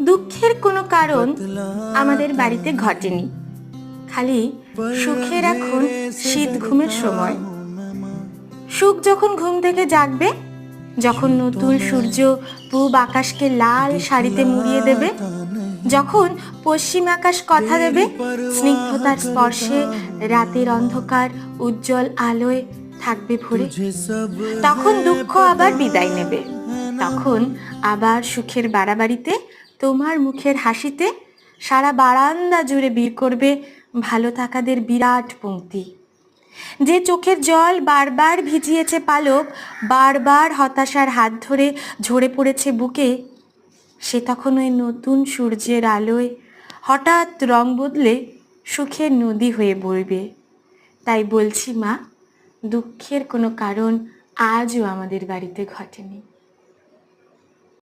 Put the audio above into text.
দুঃখের কোনো কারণ আমাদের বাড়িতে ঘটেনি। খালি সুখের এখন শীত ঘুমের সময়। সুখ যখন ঘুম থেকে জাগবে যখন নতুন সূর্য পূব আকাশকে লাল শাড়িতে মুড়িয়ে দেবে যখন পশ্চিম আকাশ কথা দেবে স্নিগ্ধতার স্পর্শে রাতের অন্ধকার উজ্জ্বল আলোয় থাকবে ভরে। তখন দুঃখ আবার বিদায় নেবে। তখন আবার সুখের বাড়াবাড়িতে, তোমার মুখের হাসিতে সারা বারান্দা জুড়ে বীর করবে ভালো থাকাদের বিরাট পংক্তি যে চোখের জল বারবার ভিজিয়েছে পালক, বারবার হতাশার হাত ধরে ঝরে পড়েছে বুকে, সে তখন ওই নতুন সূর্যের আলোয় হঠাৎ রং বদলে সুখের নদী হয়ে বইবে। তাই বলছি মা, দুঃখের কোনো কারণ আজও আমাদের বাড়িতে ঘটেনি।